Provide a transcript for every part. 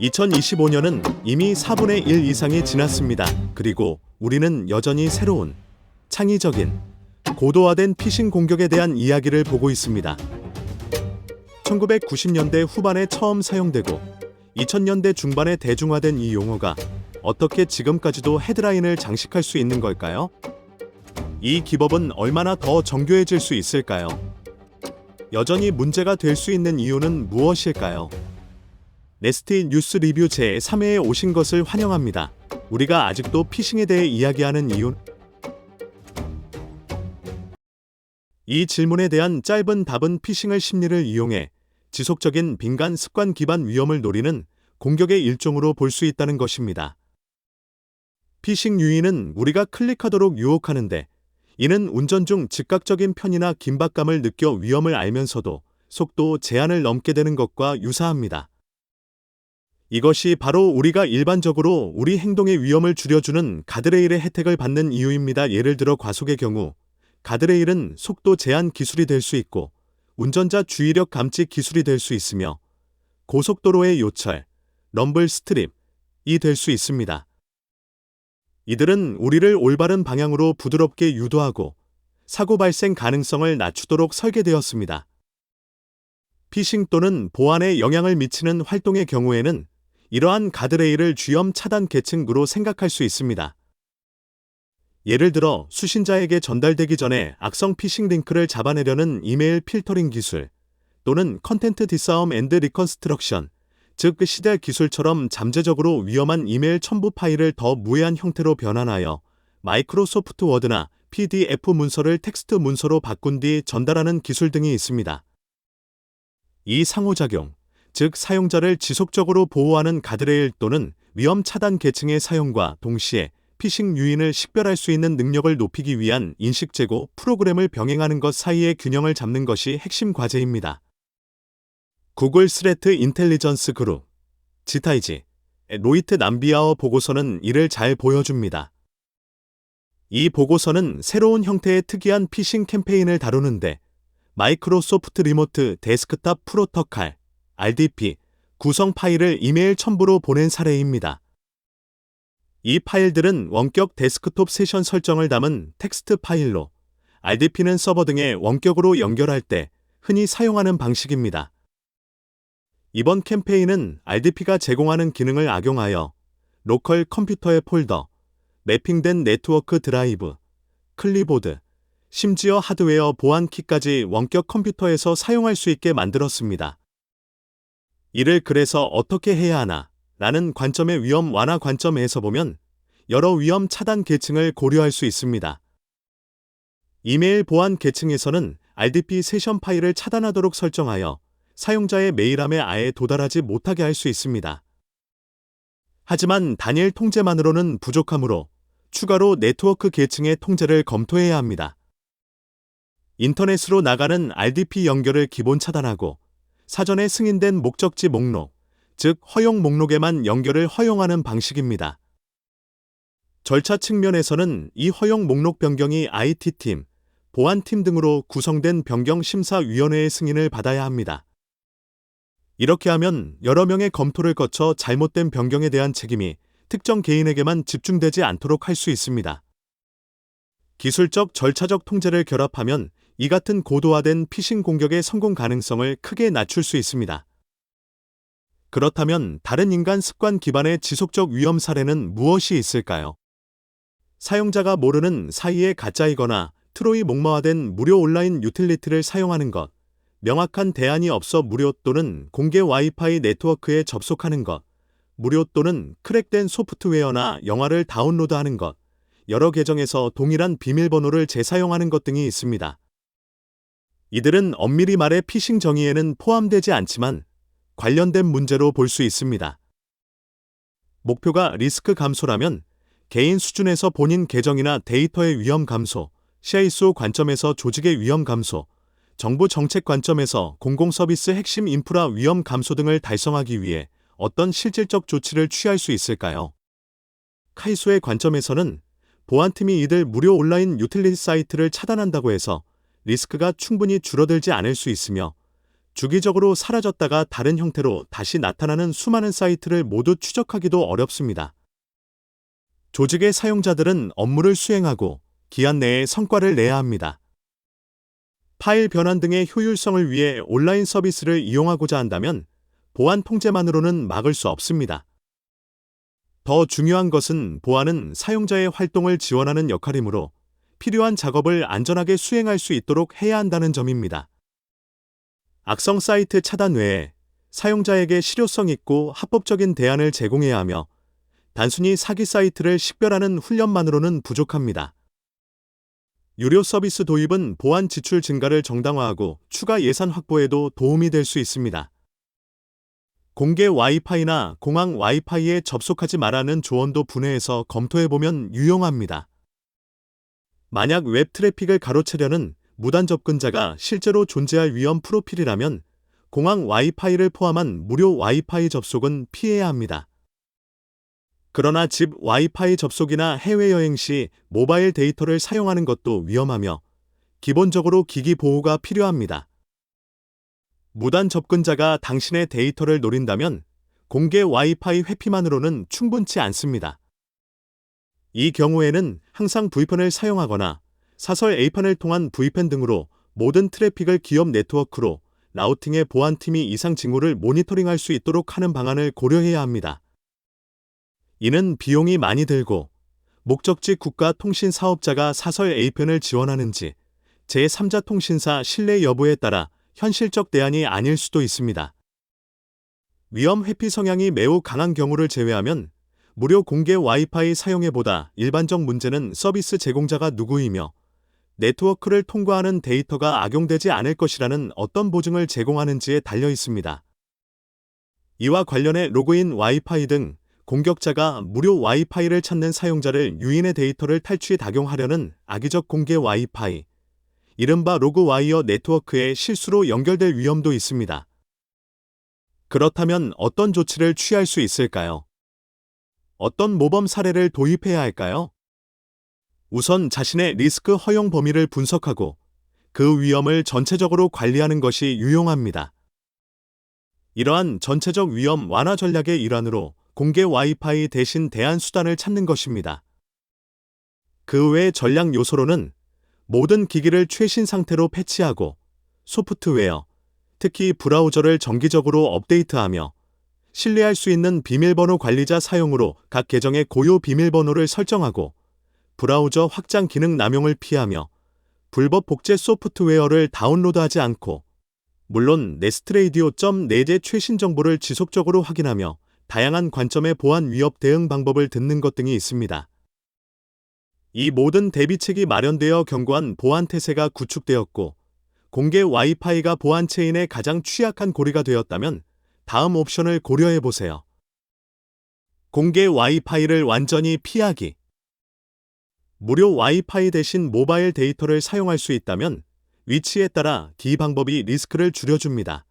2025년은 이미 4분의 1 이상이 지났습니다. 그리고 우리는 여전히 새로운, 창의적인, 고도화된 피싱 공격에 대한 이야기를 보고 있습니다. 1990년대 후반에 처음 사용되고 2000년대 중반에 대중화된 이 용어가 어떻게 지금까지도 헤드라인을 장식할 수 있는 걸까요? 이 기법은 얼마나 더 정교해질 수 있을까요? 여전히 문제가 될 수 있는 이유는 무엇일까요? 네스티 뉴스 리뷰 제 3회에 오신 것을 환영합니다. 우리가 아직도 피싱에 대해 이야기하는 이유 이 질문에 대한 짧은 답은 피싱을 심리를 이용해 지속적인 빈간 습관 기반 위험을 노리는 공격의 일종으로 볼 수 있다는 것입니다. 피싱 유인은 우리가 클릭하도록 유혹하는데 이는 운전 중 즉각적인 편의나 긴박감을 느껴 위험을 알면서도 속도 제한을 넘게 되는 것과 유사합니다. 이것이 바로 우리가 일반적으로 우리 행동의 위험을 줄여주는 가드레일의 혜택을 받는 이유입니다. 예를 들어 과속의 경우 가드레일은 속도 제한 기술이 될 수 있고 운전자 주의력 감지 기술이 될 수 있으며 고속도로의 요철, 럼블 스트립이 될 수 있습니다. 이들은 우리를 올바른 방향으로 부드럽게 유도하고 사고 발생 가능성을 낮추도록 설계되었습니다. 피싱 또는 보안에 영향을 미치는 활동의 경우에는 이러한 가드레일을 쥐염 차단 계층으로 생각할 수 있습니다. 예를 들어 수신자에게 전달되기 전에 악성 피싱 링크를 잡아내려는 이메일 필터링 기술 또는 컨텐트 디싸움 앤드 리컨스트럭션 즉 시대 기술처럼 잠재적으로 위험한 이메일 첨부 파일을 더 무해한 형태로 변환하여 마이크로소프트 워드나 PDF 문서를 텍스트 문서로 바꾼 뒤 전달하는 기술 등이 있습니다. 이 상호작용, 즉 사용자를 지속적으로 보호하는 가드레일 또는 위험 차단 계층의 사용과 동시에 피싱 유인을 식별할 수 있는 능력을 높이기 위한 인식 제고 프로그램을 병행하는 것 사이의 균형을 잡는 것이 핵심 과제입니다. 구글 스레트 인텔리전스 그룹, 지타이지, 로이트 남비아어 보고서는 이를 잘 보여줍니다. 이 보고서는 새로운 형태의 특이한 피싱 캠페인을 다루는데 마이크로소프트 리모트 데스크탑 프로토칼, RDP, 구성 파일을 이메일 첨부로 보낸 사례입니다. 이 파일들은 원격 데스크톱 세션 설정을 담은 텍스트 파일로 RDP는 서버 등에 원격으로 연결할 때 흔히 사용하는 방식입니다. 이번 캠페인은 RDP가 제공하는 기능을 악용하여 로컬 컴퓨터의 폴더, 매핑된 네트워크 드라이브, 클리보드, 심지어 하드웨어 보안 키까지 원격 컴퓨터에서 사용할 수 있게 만들었습니다. 이를 그래서 어떻게 해야 하나? 라는 관점의 위험 완화 관점에서 보면 여러 위험 차단 계층을 고려할 수 있습니다. 이메일 보안 계층에서는 RDP 세션 파일을 차단하도록 설정하여 사용자의 메일함에 아예 도달하지 못하게 할 수 있습니다. 하지만 단일 통제만으로는 부족하므로 추가로 네트워크 계층의 통제를 검토해야 합니다. 인터넷으로 나가는 RDP 연결을 기본 차단하고 사전에 승인된 목적지 목록, 즉 허용 목록에만 연결을 허용하는 방식입니다. 절차 측면에서는 이 허용 목록 변경이 IT팀, 보안팀 등으로 구성된 변경 심사위원회의 승인을 받아야 합니다. 이렇게 하면 여러 명의 검토를 거쳐 잘못된 변경에 대한 책임이 특정 개인에게만 집중되지 않도록 할 수 있습니다. 기술적 절차적 통제를 결합하면 이 같은 고도화된 피싱 공격의 성공 가능성을 크게 낮출 수 있습니다. 그렇다면 다른 인간 습관 기반의 지속적 위험 사례는 무엇이 있을까요? 사용자가 모르는 사이에 가짜이거나 트로이 목마화된 무료 온라인 유틸리티를 사용하는 것, 명확한 대안이 없어 무료 또는 공개 와이파이 네트워크에 접속하는 것, 무료 또는 크랙된 소프트웨어나 영화를 다운로드하는 것, 여러 계정에서 동일한 비밀번호를 재사용하는 것 등이 있습니다. 이들은 엄밀히 말해 피싱 정의에는 포함되지 않지만 관련된 문제로 볼 수 있습니다. 목표가 리스크 감소라면 개인 수준에서 본인 계정이나 데이터의 위험 감소, CISO 관점에서 조직의 위험 감소, 정부 정책 관점에서 공공서비스 핵심 인프라 위험 감소 등을 달성하기 위해 어떤 실질적 조치를 취할 수 있을까요? 카이소의 관점에서는 보안팀이 이들 무료 온라인 유틸리티 사이트를 차단한다고 해서 리스크가 충분히 줄어들지 않을 수 있으며 주기적으로 사라졌다가 다른 형태로 다시 나타나는 수많은 사이트를 모두 추적하기도 어렵습니다. 조직의 사용자들은 업무를 수행하고 기한 내에 성과를 내야 합니다. 파일 변환 등의 효율성을 위해 온라인 서비스를 이용하고자 한다면 보안 통제만으로는 막을 수 없습니다. 더 중요한 것은 보안은 사용자의 활동을 지원하는 역할이므로 필요한 작업을 안전하게 수행할 수 있도록 해야 한다는 점입니다. 악성 사이트 차단 외에 사용자에게 실효성 있고 합법적인 대안을 제공해야 하며 단순히 사기 사이트를 식별하는 훈련만으로는 부족합니다. 유료 서비스 도입은 보안 지출 증가를 정당화하고 추가 예산 확보에도 도움이 될 수 있습니다. 공개 와이파이나 공항 와이파이에 접속하지 말라는 조언도 분해해서 검토해보면 유용합니다. 만약 웹 트래픽을 가로채려는 무단 접근자가 실제로 존재할 위험 프로필이라면 공항 와이파이를 포함한 무료 와이파이 접속은 피해야 합니다. 그러나 집 와이파이 접속이나 해외여행 시 모바일 데이터를 사용하는 것도 위험하며 기본적으로 기기 보호가 필요합니다. 무단 접근자가 당신의 데이터를 노린다면 공개 와이파이 회피만으로는 충분치 않습니다. 이 경우에는 항상 VPN을 사용하거나 사설 A판을 통한 VPN 등으로 모든 트래픽을 기업 네트워크로 라우팅의 보안팀이 이상 징후를 모니터링할 수 있도록 하는 방안을 고려해야 합니다. 이는 비용이 많이 들고 목적지 국가 통신 사업자가 사설 A편을 지원하는지 제3자 통신사 신뢰 여부에 따라 현실적 대안이 아닐 수도 있습니다. 위험 회피 성향이 매우 강한 경우를 제외하면 무료 공개 와이파이 사용에보다 일반적 문제는 서비스 제공자가 누구이며 네트워크를 통과하는 데이터가 악용되지 않을 것이라는 어떤 보증을 제공하는지에 달려 있습니다. 이와 관련해 로그인 와이파이 등 공격자가 무료 와이파이를 찾는 사용자를 유인의 데이터를 탈취 작용하려는 악의적 공개 와이파이, 이른바 로그와이어 네트워크에 실수로 연결될 위험도 있습니다. 그렇다면 어떤 조치를 취할 수 있을까요? 어떤 모범 사례를 도입해야 할까요? 우선 자신의 리스크 허용 범위를 분석하고 그 위험을 전체적으로 관리하는 것이 유용합니다. 이러한 전체적 위험 완화 전략의 일환으로 공개 와이파이 대신 대안 수단을 찾는 것입니다. 그 외 전략 요소로는 모든 기기를 최신 상태로 패치하고 소프트웨어, 특히 브라우저를 정기적으로 업데이트하며 신뢰할 수 있는 비밀번호 관리자 사용으로 각 계정의 고유 비밀번호를 설정하고 브라우저 확장 기능 남용을 피하며 불법 복제 소프트웨어를 다운로드하지 않고 물론 네스트레이디오.net의 최신 정보를 지속적으로 확인하며 다양한 관점의 보안 위협 대응 방법을 듣는 것 등이 있습니다. 이 모든 대비책이 마련되어 견고한 보안 태세가 구축되었고 공개 와이파이가 보안 체인의 가장 취약한 고리가 되었다면 다음 옵션을 고려해 보세요. 공개 와이파이를 완전히 피하기. 무료 와이파이 대신 모바일 데이터를 사용할 수 있다면 위치에 따라 D 방법이 리스크를 줄여줍니다.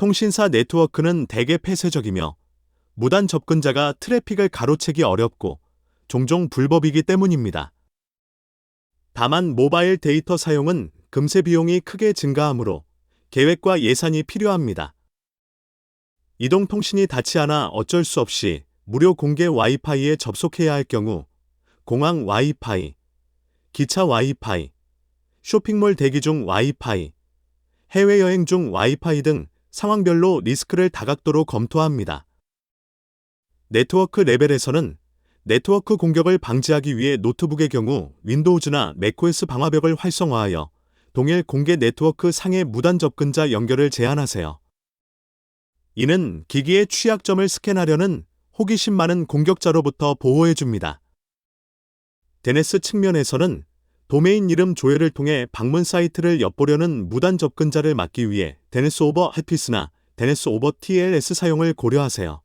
통신사 네트워크는 대개 폐쇄적이며 무단 접근자가 트래픽을 가로채기 어렵고 종종 불법이기 때문입니다. 다만 모바일 데이터 사용은 금세 비용이 크게 증가하므로 계획과 예산이 필요합니다. 이동통신이 닿지 않아 어쩔 수 없이 무료 공개 와이파이에 접속해야 할 경우 공항 와이파이, 기차 와이파이, 쇼핑몰 대기 중 와이파이, 해외여행 중 와이파이 등 상황별로 리스크를 다각도로 검토합니다. 네트워크 레벨에서는 네트워크 공격을 방지하기 위해 노트북의 경우 윈도우즈나 맥OS 방화벽을 활성화하여 동일 공개 네트워크 상의 무단 접근자 연결을 제한하세요. 이는 기기의 취약점을 스캔하려는 호기심 많은 공격자로부터 보호해줍니다. 데네스 측면에서는 도메인 이름 조회를 통해 방문 사이트를 엿보려는 무단 접근자를 막기 위해 데네스 오버 해피스나 데네스 오버 TLS 사용을 고려하세요.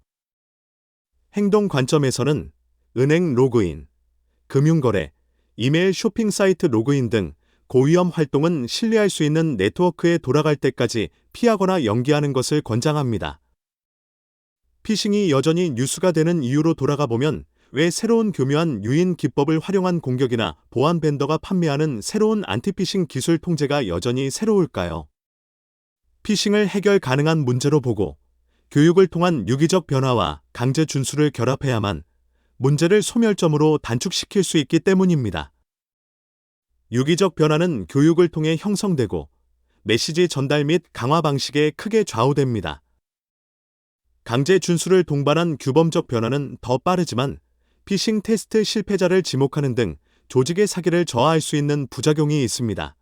행동 관점에서는 은행 로그인, 금융거래, 이메일 쇼핑 사이트 로그인 등 고위험 활동은 신뢰할 수 있는 네트워크에 돌아갈 때까지 피하거나 연기하는 것을 권장합니다. 피싱이 여전히 뉴스가 되는 이유로 돌아가 보면 왜 새로운 교묘한 유인 기법을 활용한 공격이나 보안 벤더가 판매하는 새로운 안티피싱 기술 통제가 여전히 새로울까요? 피싱을 해결 가능한 문제로 보고 교육을 통한 유기적 변화와 강제 준수를 결합해야만 문제를 소멸점으로 단축시킬 수 있기 때문입니다. 유기적 변화는 교육을 통해 형성되고 메시지 전달 및 강화 방식에 크게 좌우됩니다. 강제 준수를 동반한 규범적 변화는 더 빠르지만 피싱 테스트 실패자를 지목하는 등 조직의 사기를 저하할 수 있는 부작용이 있습니다.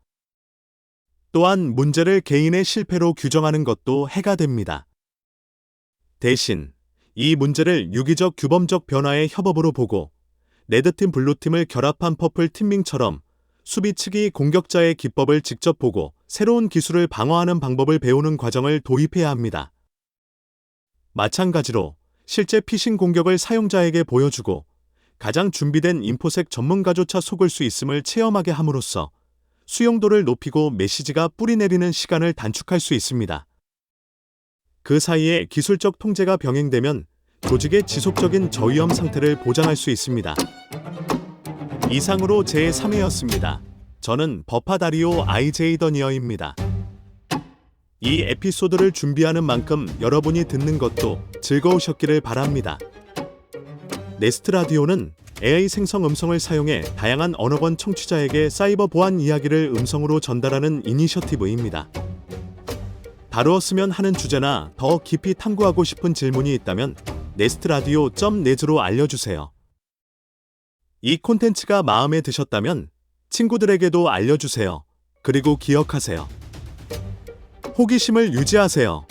또한 문제를 개인의 실패로 규정하는 것도 해가 됩니다. 대신 이 문제를 유기적 규범적 변화의 협업으로 보고 레드팀 블루팀을 결합한 퍼플 팀밍처럼 수비 측이 공격자의 기법을 직접 보고 새로운 기술을 방어하는 방법을 배우는 과정을 도입해야 합니다. 마찬가지로 실제 피싱 공격을 사용자에게 보여주고 가장 준비된 인포색 전문가조차 속을 수 있음을 체험하게 함으로써 수용도를 높이고 메시지가 뿌리내리는 시간을 단축할 수 있습니다. 그 사이에 기술적 통제가 병행되면 조직의 지속적인 저위험 상태를 보장할 수 있습니다. 이상으로 제3회였습니다. 저는 버파다리오 IJ 더니어입니다. 이 에피소드를 준비하는 만큼 여러분이 듣는 것도 즐거우셨기를 바랍니다. 네스트 라디오는 AI 생성 음성을 사용해 다양한 언어권 청취자에게 사이버 보안 이야기를 음성으로 전달하는 이니셔티브입니다. 다루었으면 하는 주제나 더 깊이 탐구하고 싶은 질문이 있다면 네스트라디오.net으로 알려주세요. 이 콘텐츠가 마음에 드셨다면 친구들에게도 알려주세요. 그리고 기억하세요. 호기심을 유지하세요.